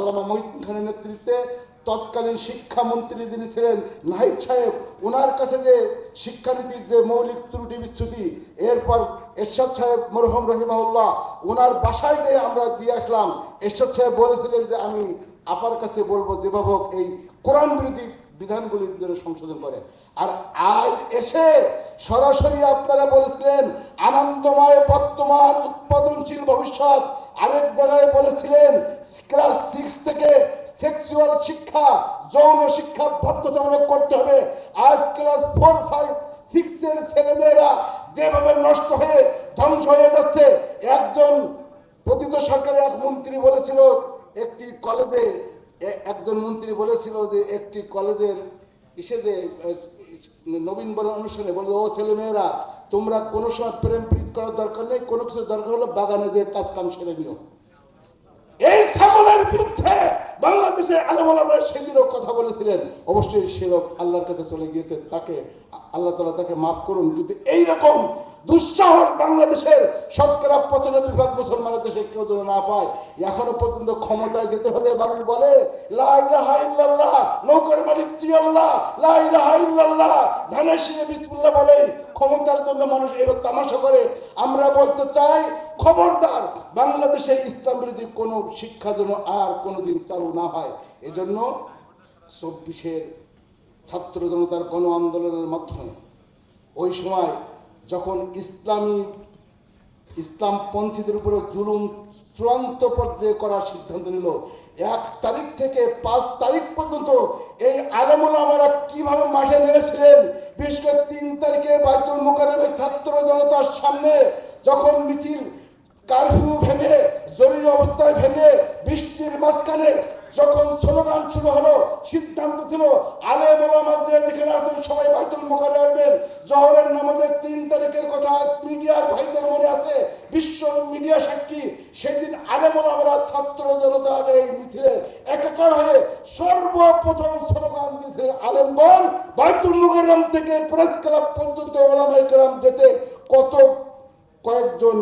আল্লামা মহিউদ্দিন খানের নেতৃত্বে তৎকালীন শিক্ষামন্ত্রী যিনি ছিলেন নাহিদ সাহেব ওনার কাছে যে শিক্ষানীতির যে মৌলিক ত্রুটি বিচ্যুতি, এরপর এরশাদ সাহেব মরহম রহিমাউল্লাহ ওনার বাসায় যে আমরা দিয়ে আসলাম, এরশাদ সাহেব বলেছিলেন যে, আমি আপার কাছে বলব যে বাবক এই কোরআন বিরোধী বিধানগুলি যেন সংশোধন করে। আর আজ এসে সরাসরি আপনারা বলেছিলেন, আনন্দময় বর্তমান উৎপাদনশীল ভবিষ্যৎ। আরেক জায়গায় বলেছিলেন, ক্লাস সিক্স থেকে সেক্সুয়াল শিক্ষা, যৌন শিক্ষা বাধ্যতামূলক করতে হবে। আজ ক্লাস ফোর, ফাইভ, সিক্সের ছেলেমেয়েরা যেভাবে নষ্ট হয়ে ধ্বংস হয়ে যাচ্ছে, একজন প্রতিত সরকারের এক মন্ত্রী বলেছিল, একটি কলেজে একজন মন্ত্রী বলেছিল যে একটি কলেজের ইসে যে আহ, নবীন বরণ অনুষ্ঠানে বলে ও ছেলে মেয়েরা তোমরা কোনো সময় প্রেম প্রীত করার দরকার নেই কোনো কিছু দরকার হলো বাগানে যে কাজ কাম সেরে নিও। এই ছাগলের বিরুদ্ধে বাংলাদেশে আলমালামরা সেদিনও কথা বলেছিলেন। অবশ্যই সে লোক আল্লাহর কাছে চলে গিয়েছে, তাকে, আল্লাহ তালা তাকে মাফ করুন। যদি এইরকম দুঃসাহস বাংলাদেশের শতকরা পঁচানব্বই ভাগ মুসলমানের দেশে কেউ যেন না পায়, এখনও পর্যন্ত ক্ষমতায় যেতে হলে মানুষ বলে নৌকার মালিক তুই আল্লাহ ধানের বিসমিল্লাহ বলেই ক্ষমতার জন্য মানুষ এবার তামাশা করে। আমরা বলতে চাই, খবরদার, বাংলাদেশে ইসলাম বিরোধী কোনো শিক্ষা যেন আর কোনোদিন চালু না হয়। এজন্য চব্বিশের ছাত্র জনতার গণ আন্দোলনের মাধ্যমে ওই সময় যখন ইসলামী, ইসলামপন্থীদের উপরে জুলুম চূড়ান্ত পর্যায়ে করার সিদ্ধান্ত নিল, এক তারিখ থেকে পাঁচ তারিখ পর্যন্ত এই আলমুল আমরা কীভাবে মাঠে নেমেছিলেন? বিশেষ করে তিন তারিখে বাইতুল মোকারমের ছাত্র জনতার সামনে যখন মিছিল কারফিউ ভেঙে, জরুরি অবস্থায় ভেঙে, বৃষ্টির মাঝখানে যখন স্লোগান শুরু হলো, সিদ্ধান্ত ছিল আলে মোলামা যেখানে আছেন সবাই বাইতুল মুখারে আসবেন। জহরের নামাজের তিন তারিখের কথা মিডিয়ার ভাইদের মনে আছে? বিশ্ব মিডিয়া সাক্ষী, সেদিন আলে মোলামারা ছাত্র জনতার এই মিছিলে একাকার হয়ে সর্বপ্রথম স্লোগান দিয়েছিলেন আলেমগণ, বাইতুল মুকাররম থেকে প্রেস ক্লাব পর্যন্ত ওলামাই কেরাম যেতে কত কয়েকজন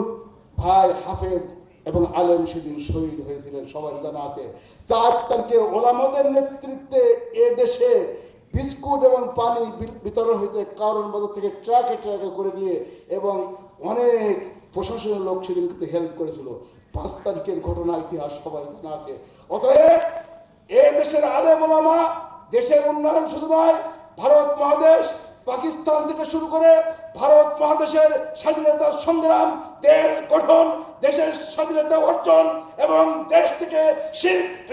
ভাই হাফেজ এবং আলেম সেদিন শহীদ হয়েছিলেন, সবার জানা আছে। চার তারিখে ওলামাদের নেতৃত্বে এ দেশে বিস্কুট এবং পানি বিতরণ হয়েছে, কারণ বাজার থেকে ট্রাকে ট্রাকে করে নিয়ে এবং অনেক প্রশাসনের লোক সেদিন কিন্তু হেল্প করেছিল। পাঁচ তারিখের ঘটনা ইতিহাস সবার জানা আছে। অতএব এ দেশের আলেম ওলামা, দেশের উন্নয়ন শুধু নয়, ভারত মহাদেশ পাকিস্তান থেকে শুরু করে ভারত মহাদেশের স্বাধীনতার সংগ্রাম, দেশ গঠন, দেশের স্বাধীনতা অর্জন এবং দেশ থেকে শিল্প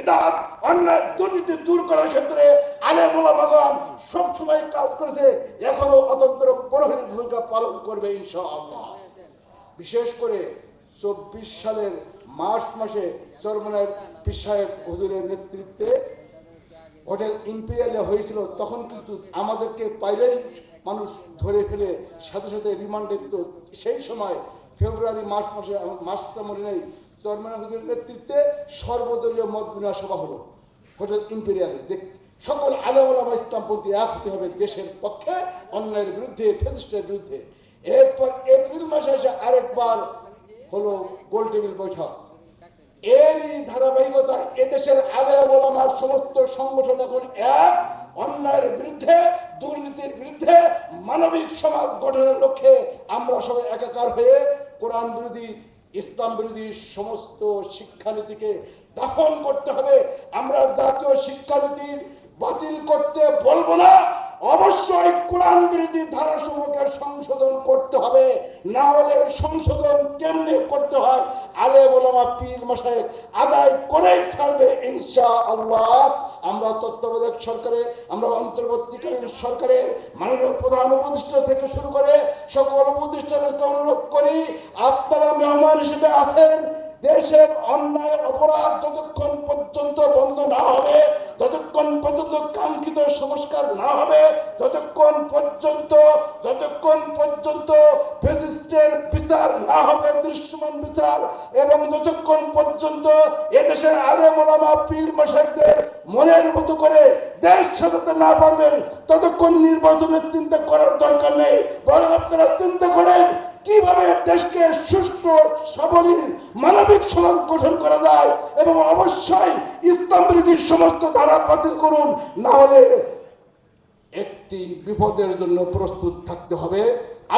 অন্যায়, দুর্নীতি দূর করার ক্ষেত্রে আলে মোলামাগণ সবসময় কাজ করেছে। এখনও অতন্ত্র প্রহরীর ভূমিকা পালন করবে ইনশাআল্লাহ। বিশেষ করে চব্বিশ সালের মার্চ মাসে চরমনায় পীর সাহেব হুজুরের নেতৃত্বে হোটেল ইম্পেরিয়ালে হয়েছিল, তখন কিন্তু আমাদেরকে পাইলেই মানুষ ধরে ফেলে, সাথে সাথে রিমান্ডে নিত সেই সময়, ফেব্রুয়ারি, মার্চ মাসে, মার্চটা মনে নেই চরমনা নেতৃত্বে সর্বদলীয় মত বিনিময় সভা হলো হোটেল ইম্পেরিয়ালে, যে সকল আলেমালামা ইসলামপন্থী এক হতে হবে দেশের পক্ষে, অন্যায়ের বিরুদ্ধে, ফেসিস্টের বিরুদ্ধে। এরপর এপ্রিল মাসে এসে আরেকবার হলো গোল টেবিল বৈঠক। এরই ধারাবাহিকতায় এদেশের আগে ওলামার সমস্ত সংগঠন এখন এক, অন্যায়ের বিরুদ্ধে, দুর্নীতির বিরুদ্ধে, মানবিক সমাজ গঠনের লক্ষ্যে আমরা সবাই একাকার হয়ে কোরআন বিরোধী, ইসলাম বিরোধী সমস্ত শিক্ষানীতিকে দাফন করতে হবে। আমরা জাতীয় শিক্ষানীতির বাতিল করতে বলব না। অবশ্যই কোরআন বিরোধী ধারাসমূহকে সংশোধন করতে হবে। না হলে সংশোধন কেমনে করতে হয়? আলে বলামা পীর মশাই আদায় করেই ছাড়বে ইনশা আল্লাহ আমরা তত্ত্বাবধায়ক সরকারে, আমরা অন্তর্বর্তীকালীন সরকারের মাননীয় প্রধান উপদেষ্টা থেকে শুরু করে সকল উপদেষ্টাদেরকে অনুরোধ করি, আপনারা মেহমান হিসেবে আছেন দেশের অন্যায়, অপরাধ যতক্ষণ পর্যন্ত বন্ধ না হবে, যতক্ষণ পর্যন্ত কাঙ্ক্ষিত সংস্কার না হবে ততক্ষণ পর্যন্ত, যতক্ষণ পর্যন্ত ফেসিস্টের বিচার না হবে, দৃশ্যমান বিচার, এবং যতক্ষণ পর্যন্ত এদেশের আলেম ওলামা পীর মশাইদের মনের মতো করে দেশ সাজাতে না পারবেন, ততক্ষণ নির্বাচনের চিন্তা করার দরকার নেই। বরং আপনারা চিন্তা করেন কীভাবে দেশকে সুষ্ঠু, সাবলীল, মানবিক সমাজ গঠন করা যায় এবং অবশ্যই ইসলাম সমস্ত ধারা বাতিল করুন, না হলে একটি বিপদের জন্য প্রস্তুত থাকতে হবে।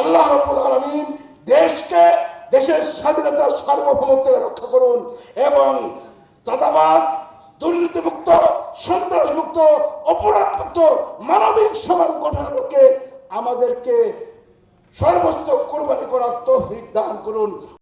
আল্লাহ রবুল আলমিন দেশকে, দেশের স্বাধীনতা সার্বভৌমত্ব রক্ষা করুন এবং চাঁদাবাজ, দুর্নীতিমুক্ত, সন্ত্রাসমুক্ত, অপরাধমুক্ত, মানবিক সমাজ গঠনের লক্ষ্যে আমাদেরকে সর্বোচ্চ কোরবানি করার তৌফিক দান করুন।